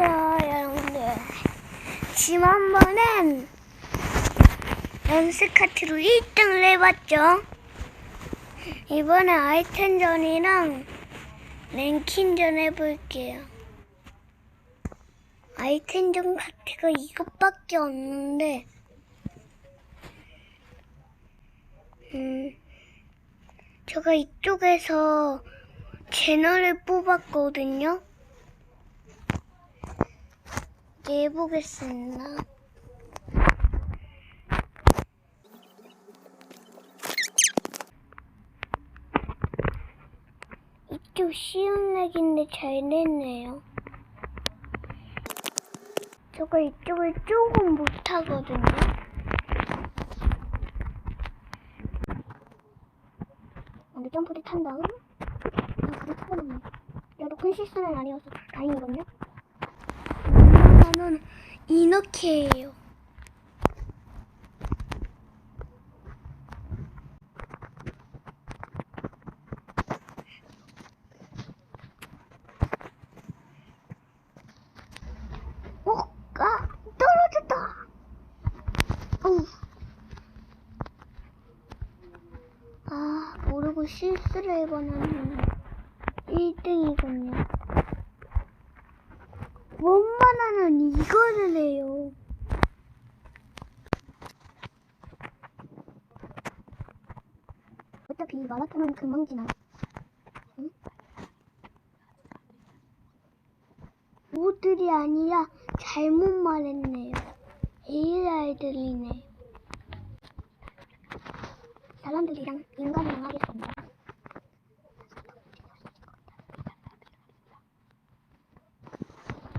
안녕하세요, 여러분들. 지난번엔 연스카트로 1등을 해봤죠. 이번에 아이템전이랑 랭킹전 해볼게요. 아이템전 카트가 이것밖에 없는데, 음, 제가 이쪽에서 채널을 뽑았거든요. 해보겠습니다. 이쪽 쉬운 렉인데 잘 됐네요. 저거 이쪽을 조금 못하거든요. 먼저 점프를 탄 다음 아 그래 타버렸네. 그래도 큰 실수는 아니어서 다행이거든요. 나는 이렇게예요. 어? 아! 어우. 아, 모르고 실수를 해버렸네. 1등이군요. 원만하는 이거를 해요. 어차피 마라톤은 금방 지나. 응? 모들이 아니라 잘못 말했네요. AI들이네. 사람들이랑 인간이랑 하겠습니다.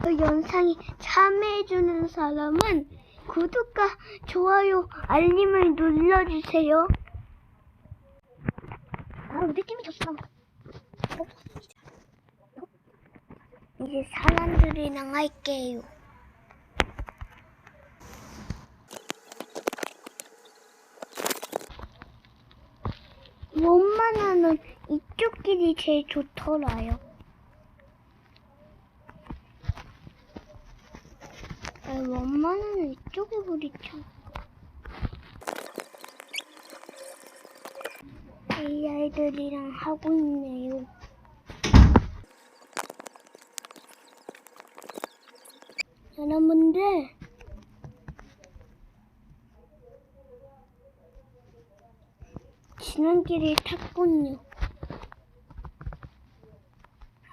그 영상에 참여해주는 사람은 구독과 좋아요, 알림을 눌러주세요. 아, 우리 팀이 졌어. 이제 사람들이랑 할게요. 원만하는 이쪽 길이 제일 좋더라요. 원만하는 이쪽에 부딪혀. AI들이랑 하고 있네요. 여러분들, 지난길을 탔군요.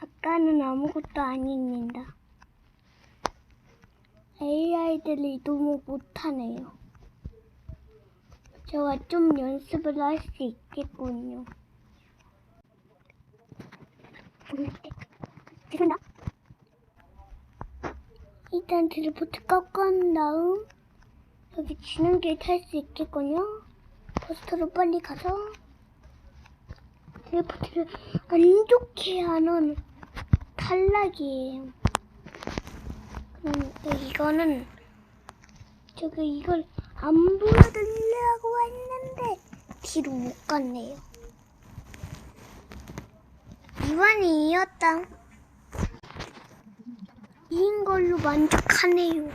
아까는 아무것도 아닙니다. AI들이 너무 못하네요. 저와 좀 연습을 할 수 있겠군요. 죄송합니다. 일단 드리프트 꺾은 다음 여기 지는 길 탈 수 있겠군요. 버스터로 빨리 가서 드리프트를 안 좋게 하는 탈락이에요. 이거는 저기 이걸 안 보여드리려고 했는데 뒤로 못 갔네요. 이완이 이었다. 이인 걸로 만족하네요.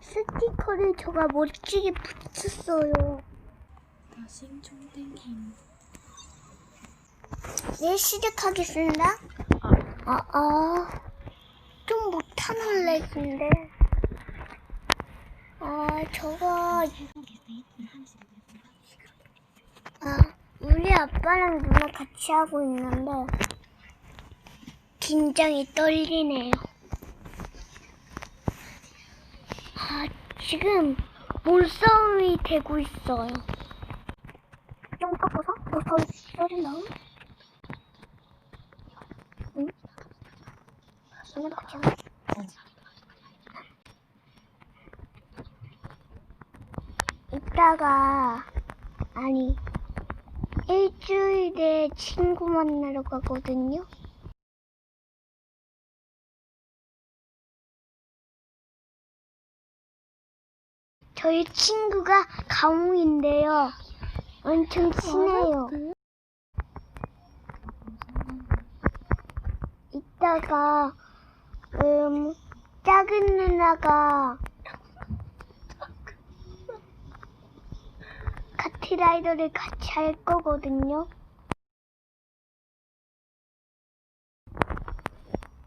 스티커를 제가 멋지게 붙였어요. 총땡김 네, 시작하겠습니다. 아, 아, 좀 못하는 렉인데. 아, 저거, 아, 우리 아빠랑 누나 같이 하고 있는데, 긴장이 떨리네요. 아, 지금 몸싸움이 되고 있어요. 좀 꺾어서, 더 떨린 다음, 누나도 같이 하자. 이따가 아니 일주일에 친구 만나러 가거든요. 저희 친구가 강웅인데요. 엄청 친해요. 이따가 음, 작은 누나가 카트라이더를 같이 할 거거든요.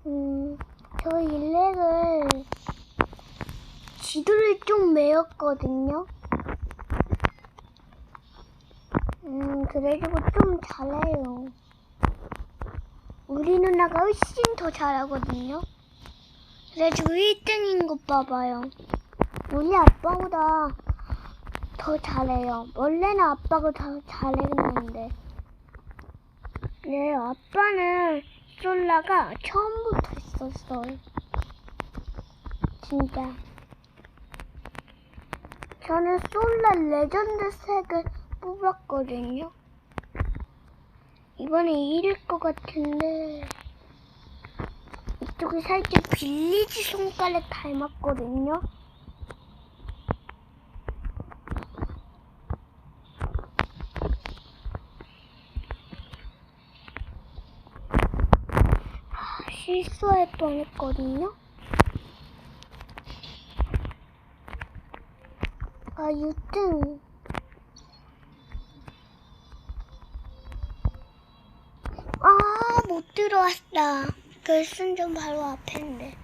음, 저 일렉을 지도를 좀 외웠거든요. 음, 그래가지고 좀 잘해요. 우리 누나가 훨씬 더 잘하거든요. 그래가지고 1등인 것 봐봐요. 우리 아빠보다 더 잘해요. 원래는 아빠가 더 잘했는데. 네, 아빠는 솔라가 처음부터 있었어요. 진짜. 저는 솔라 레전드 색을 뽑았거든요. 이번에 이길 것 같은데 이쪽이 살짝 빌리지 손가락 닮았거든요. 아, 실수할 뻔했거든요. 아, 6등. 아, 못 들어왔다. 결승전 바로 앞인데.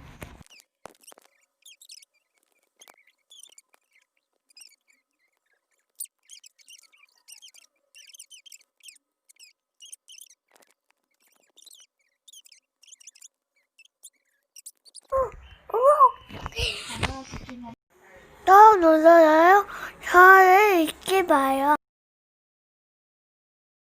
또 눌러요. 저를 잊지 마요.